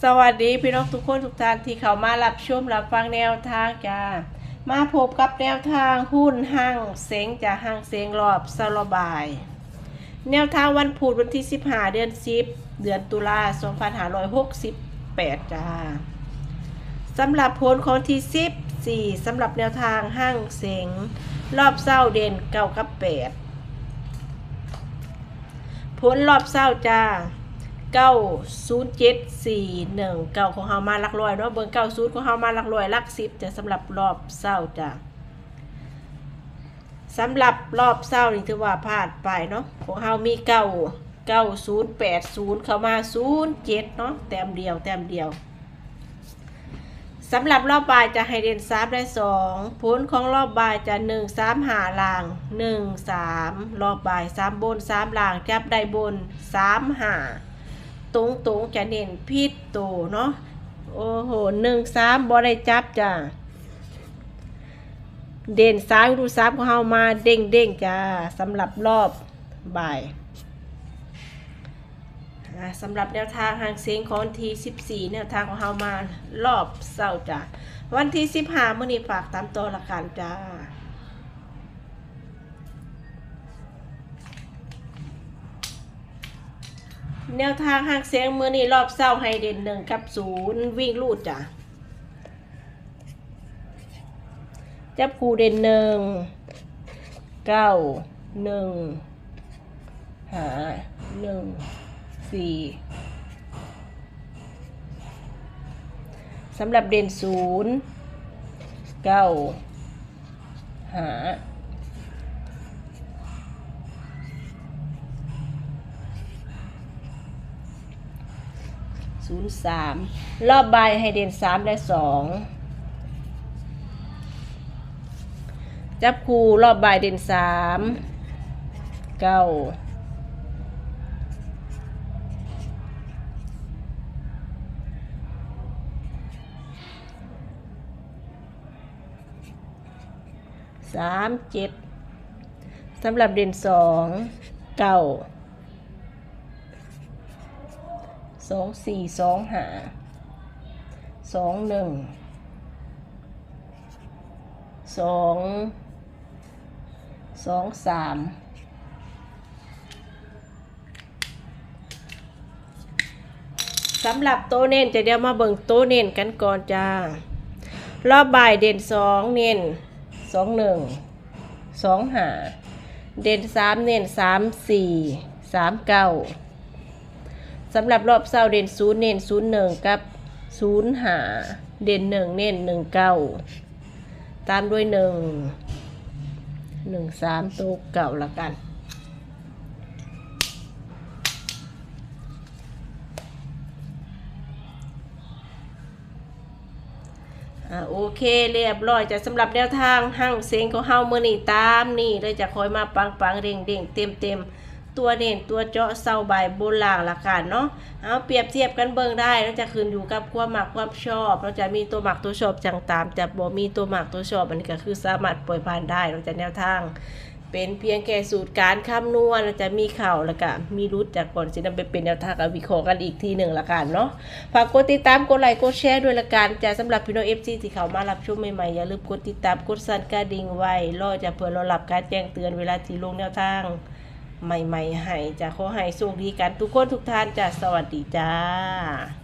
สวัสดีพี่น้องทุกคนทุกท่านที่เข้ามารับชมรับฟังแนวทางจ้ามาพบกับแนวทางหุ้นห้างเสงจากห้างเสงรอบสลบาย แนวทางวันพุธวันที่15เดือน10 เดือนตุลา2568จ้าสำหรับผลของที่14สำหรับแนวทางห้างเสงรอบเศร้าเด่นเก้ากับ8ผลรอบเศร้าจ้า เก้าศูนย์เจ็ดสี่หนึ่งเก้าของเฮามาลักร้อยเนาะเบิ่งเก้าศูนย์ของเฮามาลักร้อยลักสิบจะสำหรับรอบเศร้าจ้ะสำหรับรอบเศร้านี่ถือว่าพลาดไปเนาะของเฮามีเก้าเก้าศูนย์แปดศูนย์เข้ามาศูนย์เจ็ดเนาะแต้มเดียวแต้มเดียวสำหรับรอบบ่ายจะให้เด่นสามได้สองผลของรอบบ่ายจะหนึ่งสามหาลางหนึ่งสามรอบบ่ายสามบนสามลางจับได้บนสามหา ตรงตรงๆจะเน้นพิษโตเนาะโอ้โหหนึ่งสามบ่ได้จับจ้ะเด่นซ้ายดูซ้ำของเฮามาเด้งเด้งจ้าสำหรับรอบบ่ายสำหรับแนวทางหางเสียงของที่14 แนวทางของเฮามารอบเศร้าจ้ะวันที่ 15มื้อนี้ฝากตามตัวละกันจ้า แนวทางหางเสียงมือนี้รอบเศร้าให้เด่นหนึ่งกับศูนย์วิ่งลูดจ้ะจับคูเด่นหนึ่งเก้าหนึ่งหาหนึ่งสี่สำหรับเด่นศูนย์เก้าหา ศูนย์สามรอบใบให้เด่นสามและสองจับคู่รอบใบเด่นสามเก้าสามเจ็ดสำหรับเด่นสองเก้า สองสี่สองหาสองหนึ่งสองสองสามสำหรับโตเน้นจะเดี๋ยวมาเบิ่งโตเน้นกันก่อนจ้ารอบบ่ายเด่นสองเน้นสองหนึ่งสองหาเด่นสามเน้นสามสี่สามเก้า สำหรับรอบเศร้าเด่นศูนย์เน้นศูนย์หนึ่งกับศูนย์หาเด่นหนึ่งเน้นหนึ่งเก้าตามด้วยหนึ่งหนึ่งสามตัวเก่าละกัน โอเคเรียบร้อยจะสำหรับแนวทางห้างเสียงของเฮามือนี่ตามนี่เลยจะคอยมาปังปังเร่งเร่งเต็มเต็ม ตัวเน่นตัวเจาะเศร้าใบบนหล่างละกันเนาะเอาเปรียบเทียบกันเบิ่งได้แล้วจะขึ้นอยู่กับความหมักความชอบเราจะมีตัวหมักตัวชอบจังตามจะบ่มีตัวหมักตัวชอบอันนี้ก็คือสามารถปล่อยผ่านได้เราจะแนวทาง เป็นเพียงแค่สูตรการคำนวณเราจะมีเข่าแล้วก็มีรุดจากก่อนสินำไปเป็นแนวทางกับวิเคราะห์กันอีกทีหนึ่งละกันเนาะฝากกดติดตามกดไลค์กดแชร์ด้วยละกันจะสำหรับพี่น้องเอฟซีที่เข้ามารับชมใหม่ๆอย่าลืมกดติดตามกดสั่นกระดิ่งไว้รอจะเพื่อราหลับการแจ้งเตือนเวลาที่ลงแนวทาง ใหม่ๆให้จะขอให้โชคดีกันทุกคนทุกท่านจ้ะสวัสดีจ้า